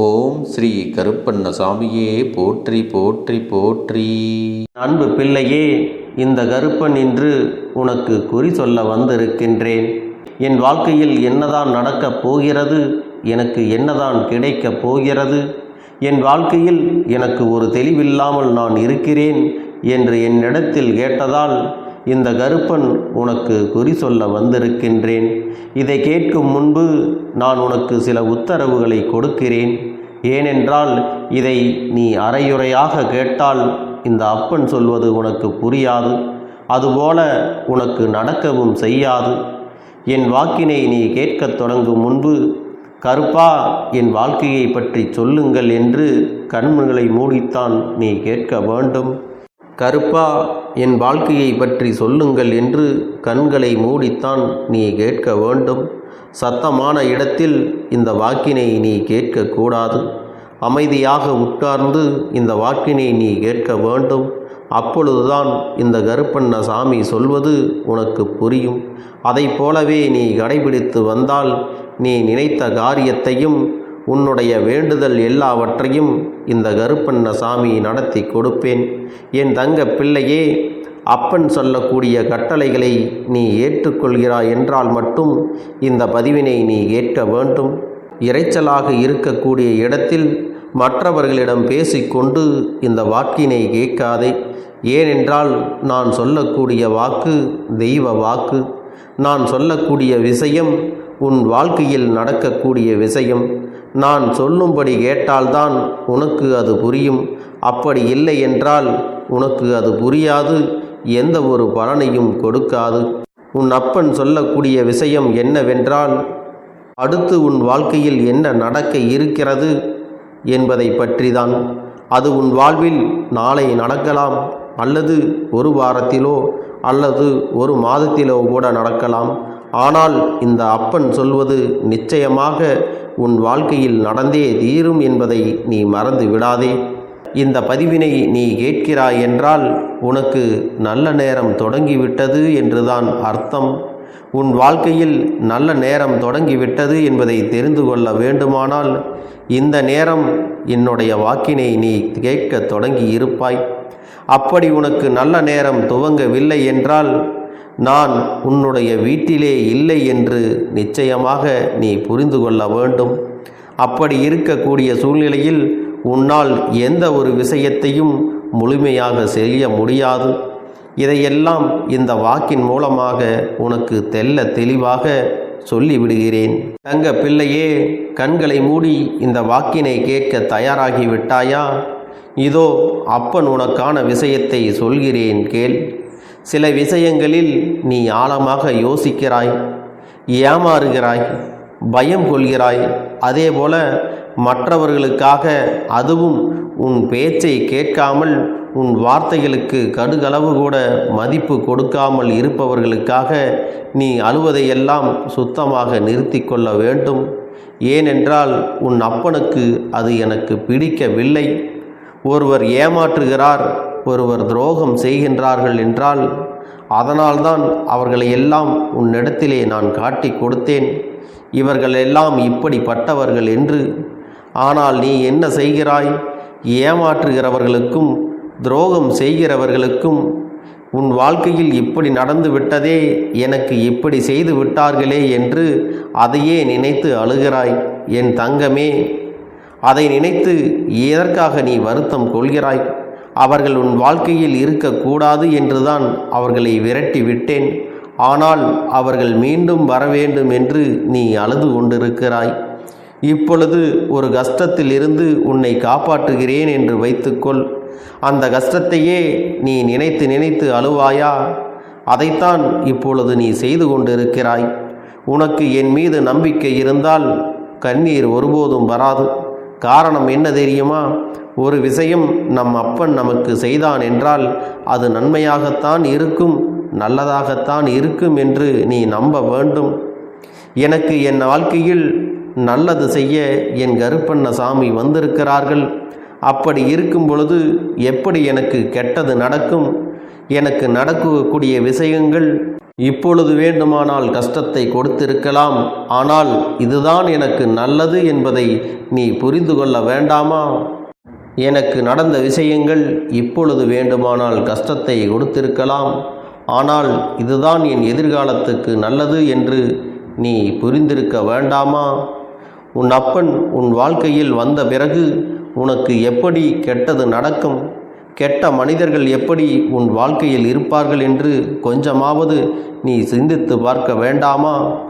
ஓம் ஸ்ரீ கருப்பண்ண சாமியே போற்றி போற்றி போற்றி. அன்பு பிள்ளையே இந்த கருப்பன் இன்று உனக்கு குறி சொல்ல வந்திருக்கின்றேன். என் வாழ்க்கையில் என்னதான் நடக்கப் போகிறது எனக்கு என்னதான் கிடைக்கப் போகிறது என் வாழ்க்கையில் எனக்கு ஒரு தெளிவில்லாமல் நான் இருக்கிறேன் என்று என்னிடத்தில் கேட்டதால் இந்த கருப்பன் உனக்கு குறி சொல்ல வந்திருக்கின்றேன். இதை கேட்கும் முன்பு நான் உனக்கு சில உத்தரவுகளை கொடுக்கிறேன். ஏனென்றால் இதை நீ அரையுறையாக கேட்டால் இந்த அப்பன் சொல்வது உனக்கு புரியாது. அதுபோல உனக்கு நடக்கவும் செய்யாது. என் வாக்கினை நீ கேட்கத் தொடங்கும் முன்பு கருப்பா என் வாழ்க்கையை பற்றி சொல்லுங்கள் என்று கண்களை மூடித்தான் நீ கேட்க வேண்டும். கருப்பா என் வாழ்க்கையை பற்றி சொல்லுங்கள் என்று கண்களை மூடித்தான் நீ கேட்க வேண்டும். சத்தமான இடத்தில் இந்த வாக்கினை நீ கேட்கக்கூடாது. அமைதியாக உட்கார்ந்து இந்த வாக்கினை நீ கேட்க வேண்டும். அப்பொழுதுதான் இந்த கருப்பண்ண சாமி சொல்வது உனக்கு புரியும். அதைப் போலவே நீ கடைபிடித்து வந்தால் நீ நினைத்த காரியத்தையும் உன்னுடைய வேண்டுதல் எல்லாவற்றையும் இந்த கருப்பண்ண சாமி நடத்தி கொடுப்பேன். என் தங்க பிள்ளையே அப்பன் சொல்லக்கூடிய கட்டளைகளை நீ ஏற்றுக்கொள்கிறாய் என்றால் மட்டும் இந்த பதிவினை நீ ஏற்க வேண்டும். இரைச்சலாக இருக்கக்கூடிய இடத்தில் மற்றவர்களிடம் பேசிக்கொண்டு இந்த வாக்கினை கேட்காதே. ஏனென்றால் நான் சொல்லக்கூடிய வாக்கு தெய்வ வாக்கு. நான் சொல்லக்கூடிய விஷயம் உன் வாழ்க்கையில் நடக்கக்கூடிய விஷயம். நான் சொல்லும்படி கேட்டால்தான் உனக்கு அது புரியும். அப்படி இல்லை என்றால் உனக்கு அது புரியாது. எந்த ஒரு பலனையும் கொடுக்காது. உன் அப்பன் சொல்லக்கூடிய விஷயம் என்னவென்றால் அடுத்து உன் வாழ்க்கையில் என்ன நடக்க இருக்கிறது என்பதை பற்றிதான். அது உன் வாழ்வில் நாளை நடக்கலாம் அல்லது ஒரு வாரத்திலோ அல்லது ஒரு மாதத்திலோ கூட நடக்கலாம். ஆனால் இந்த அப்பன் சொல்வது நிச்சயமாக உன் வாழ்க்கையில் நடந்தே தீரும் என்பதை நீ மறந்து விடாதே. இந்த பதிவினை நீ கேட்கிறாய் என்றால் உனக்கு நல்ல நேரம் தொடங்கிவிட்டது என்றுதான் அர்த்தம். உன் வாழ்க்கையில் நல்ல நேரம் தொடங்கிவிட்டது என்பதை தெரிந்து கொள்ள வேண்டுமானால் இந்த நேரம் என்னுடைய வாக்கினை நீ கேட்க தொடங்கி இருப்பாய். அப்படி உனக்கு நல்ல நேரம் துவங்கவில்லை என்றால் நான் உன்னுடைய வீட்டிலே இல்லை என்று நிச்சயமாக நீ புரிந்து கொள்ள வேண்டும். அப்படி இருக்கக்கூடிய சூழ்நிலையில் உன்னால் எந்த ஒரு விஷயத்தையும் முழுமையாக செய்ய முடியாது. இதையெல்லாம் இந்த வாக்கின் மூலமாக உனக்கு தெல்ல தெளிவாக சொல்லிவிடுகிறேன். தங்க பிள்ளையே கண்களை மூடி இந்த வாக்கினை கேட்க தயாராகி விட்டாயா? இதோ அப்பன் உனக்கான விஷயத்தை சொல்கிறேன் கேள். சில விஷயங்களில் நீ ஆழமாக யோசிக்கிறாய் ஏமாறுகிறாய் பயம் கொள்கிறாய். அதேபோல மற்றவர்களுக்காக அதுவும் உன் பேச்சை கேட்காமல் உன் வார்த்தைகளுக்கு கடுகளவு கூட மதிப்பு கொடுக்காமல் இருப்பவர்களுக்காக நீ அழுவதையெல்லாம் சுத்தமாக நிறுத்தி கொள்ள வேண்டும். ஏனென்றால் உன் அப்பனுக்கு அது எனக்கு பிடிக்கவில்லை. ஒருவர் ஏமாற்றுகிறார் ஒருவர் துரோகம் செய்கின்றார்கள் என்றால் அதனால்தான் அவர்களை எல்லாம் உன்னிடத்திலே நான் காட்டி கொடுத்தேன். இவர்கள் எல்லாம் இப்படிப்பட்டவர்கள் என்று. ஆனால் நீ என்ன செய்கிறாய்? ஏமாற்றுகிறவர்களுக்கும் துரோகம் செய்கிறவர்களுக்கும் உன் வாழ்க்கையில் இப்படி நடந்து விட்டதே எனக்கு இப்படி செய்து விட்டார்களே என்று அதையே நினைத்து அழுகிறாய் என் தங்கமே. அதை நினைத்து எதற்காக நீ வருத்தம் கொள்கிறாய்? அவர்கள் உன் வாழ்க்கையில் இருக்கக்கூடாது என்றுதான் அவர்களை விரட்டி விட்டேன் ஆனால் அவர்கள் மீண்டும் வர வேண்டும் என்று நீ அழுது கொண்டிருக்கிறாய். இப்பொழுது ஒரு கஷ்டத்தில் இருந்து உன்னை காப்பாற்றுகிறேன் என்று வைத்துக்கொள். அந்த கஷ்டத்தையே நீ நினைத்து நினைத்து அழுவாயா? அதைத்தான் இப்பொழுது நீ செய்து கொண்டிருக்கிறாய். உனக்கு என் மீது நம்பிக்கை இருந்தால் கண்ணீர் ஒருபோதும் வராது. காரணம் என்ன தெரியுமா? ஒரு விஷயம் நம் அப்பன் நமக்கு செய்தான் என்றால் அது நன்மையாகத்தான் இருக்கும் நல்லதாகத்தான் இருக்கும் என்று நீ நம்ப வேண்டும். எனக்கு என் வாழ்க்கையில் நல்லது செய்ய என் கருப்பண்ண சாமி வந்திருக்கிறார்கள். அப்படி இருக்கும் பொழுது எப்படி எனக்கு கெட்டது நடக்கும்? எனக்கு நடக்கக்கூடிய விஷயங்கள் இப்பொழுது வேண்டுமானால் கஷ்டத்தை கொடுத்திருக்கலாம். ஆனால் இதுதான் எனக்கு நல்லது என்பதை நீ புரிந்து கொள்ள வேண்டாமா? எனக்கு நடந்த விஷயங்கள் இப்பொழுது வேண்டுமானால் கஷ்டத்தை கொடுத்திருக்கலாம். ஆனால் இதுதான் என் எதிர்காலத்துக்கு நல்லது என்று நீ புரிந்திருக்க வேண்டாமா? உன் அப்பன் உன் வாழ்க்கையில் வந்த பிறகு உனக்கு எப்படி கெட்டது நடக்கும்? கெட்ட மனிதர்கள் எப்படி உன் வாழ்க்கையில் இருப்பார்கள் என்று கொஞ்சமாவது நீ சிந்தித்து பார்க்க வேண்டாமா?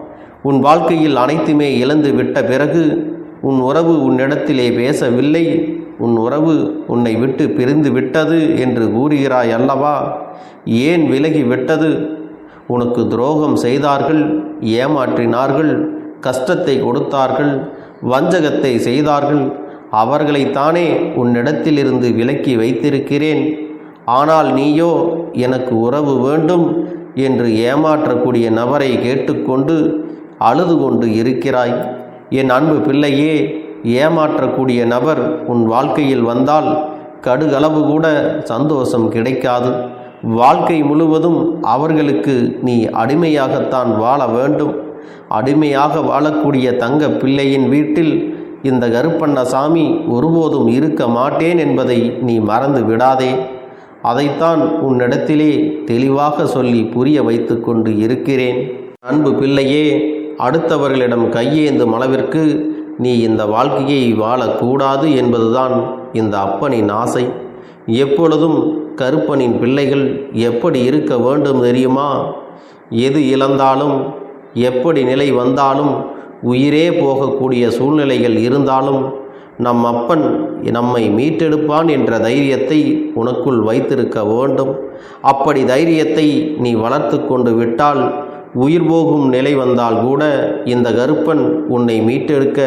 உன் வாழ்க்கையில் அனைத்துமே இழந்து விட்ட பிறகு உன் உறவு உன்னிடத்திலே பேசவில்லை. உன் உறவு உன்னை விட்டு பிரிந்து விட்டது என்று கூறுகிறாய் அல்லவா? ஏன் விலகி விட்டது? உனக்கு துரோகம் செய்தார்கள் ஏமாற்றினார்கள் கஷ்டத்தை கொடுத்தார்கள் வஞ்சகத்தை செய்தார்கள். அவர்களைத்தானே உன்னிடத்திலிருந்து விலக்கி வைத்திருக்கிறேன். ஆனால் நீயோ எனக்கு உறவு வேண்டும் என்று ஏமாற்றக்கூடிய நபரை கேட்டுக்கொண்டு அழுது கொண்டு இருக்கிறாய். என் அன்பு பிள்ளையே ஏமாற்றக்கூடிய நபர் உன் வாழ்க்கையில் வந்தால் கடுகளவு கூட சந்தோஷம் கிடைக்காது. வாழ்க்கை முழுவதும் அவர்களுக்கு நீ அடிமையாகத்தான் வாழ வேண்டும். அடிமையாக வாழக்கூடிய தங்க பிள்ளையின் வீட்டில் இந்த கருப்பண்ணசாமி ஒருபோதும் இருக்க மாட்டேன் என்பதை நீ மறந்து விடாதே. அதைத்தான் உன்னிடத்திலே தெளிவாக சொல்லி புரிய வைத்து கொண்டு இருக்கிறேன். அன்பு பிள்ளையே அடுத்தவர்களிடம் கையேந்தும் அளவிற்கு நீ இந்த வாழ்க்கையை வாழக்கூடாது என்பதுதான் இந்த அப்பனின் ஆசை. எப்பொழுதும் கருப்பனின் பிள்ளைகள் எப்படி இருக்க வேண்டும் தெரியுமா? எது இழந்தாலும் எப்படி நிலை வந்தாலும் உயிரே போகக்கூடிய சூழ்நிலைகள் இருந்தாலும் நம் அப்பன் நம்மை மீட்டெடுப்பான் என்ற தைரியத்தை உனக்குள் வைத்திருக்க வேண்டும். அப்படி தைரியத்தை நீ வளர்த்து கொண்டு விட்டால் உயிர் போகும் நிலை வந்தால் கூட இந்த கருப்பன் உன்னை மீட்டெடுக்க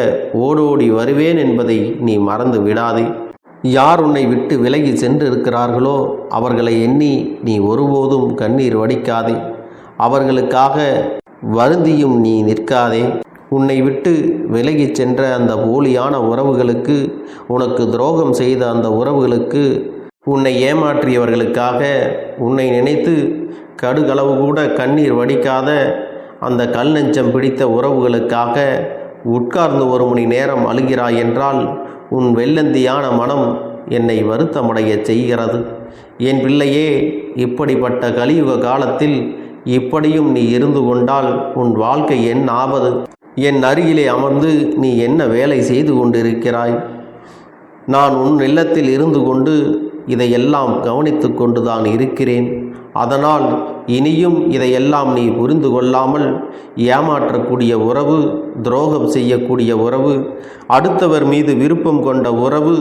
ஓடோடி வருவேன் என்பதை நீ மறந்து விடாதே. யார் உன்னை விட்டு விலகி சென்று இருக்கிறார்களோ அவர்களை எண்ணி நீ ஒருபோதும் கண்ணீர் வடிக்காதே. அவர்களுக்காக வருந்தியும் நீ நிற்காதே. உன்னை விட்டு விலகிச் சென்ற அந்த போலியான உறவுகளுக்கு உனக்கு துரோகம் செய்த அந்த உறவுகளுக்கு உன்னை ஏமாற்றியவர்களுக்காக உன்னை நினைத்து கடுகளவு கூட கண்ணீர் வடிக்காத அந்த கல் நெஞ்சம் பிடித்த உறவுகளுக்காக உட்கார்ந்து ஒரு மணி நேரம் அழுகிறாய் என்றால் உன் வெள்ளந்தியான மனம் என்னை வருத்தமடைய செய்கிறது. என் பிள்ளையே இப்படிப்பட்ட கலியுக காலத்தில் இப்படியும் நீ இருந்து கொண்டால் உன் வாழ்க்கை என் ஆபது என் அருகிலே அமர்ந்து நீ என்ன வேலை செய்து கொண்டிருக்கிறாய்? நான் உன் இல்லத்தில் இருந்து கொண்டு இதையெல்லாம் கவனித்து கொண்டுதான் இருக்கிறேன். அதனால் இனியும் இதையெல்லாம் நீ புரிந்து கொள்ளாமல் ஏமாற்றக்கூடிய உறவு துரோகம் செய்யக்கூடிய உறவு அடுத்தவர் மீது விருப்பம் கொண்ட உறவு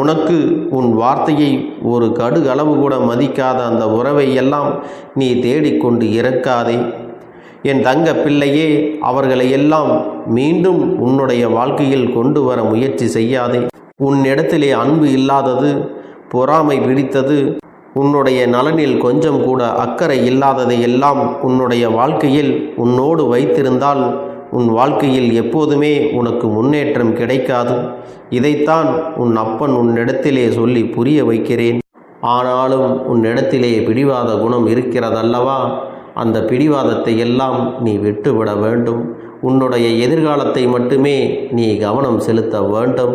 உனக்கு உன் வார்த்தையை ஒரு கடுகளவு கூட மதிக்காத அந்த உறவை எல்லாம் நீ தேடிக்கொண்டு இறக்காதே. என் தங்க பிள்ளையே அவர்களை எல்லாம் மீண்டும் உன்னுடைய வாழ்க்கையில் கொண்டு வர முயற்சி செய்யாதே. உன்னிடத்திலே அன்பு இல்லாதது பொறாமை பிடித்தது உன்னுடைய நலனில் கொஞ்சம் கூட அக்கறை இல்லாததை எல்லாம் உன்னுடைய வாழ்க்கையில் உன்னோடு வைத்திருந்தால் உன் வாழ்க்கையில் எப்போதுமே உனக்கு முன்னேற்றம் கிடைக்காது. இதைத்தான் உன் அப்பன் உன்னிடத்திலே சொல்லி புரிய வைக்கிறேன். ஆனாலும் உன்னிடத்திலே பிடிவாத குணம் இருக்கிறதல்லவா? அந்த பிடிவாதத்தை எல்லாம் நீ விட்டுவிட வேண்டும். உன்னுடைய எதிர்காலத்தை மட்டுமே நீ கவனம் செலுத்த வேண்டும்.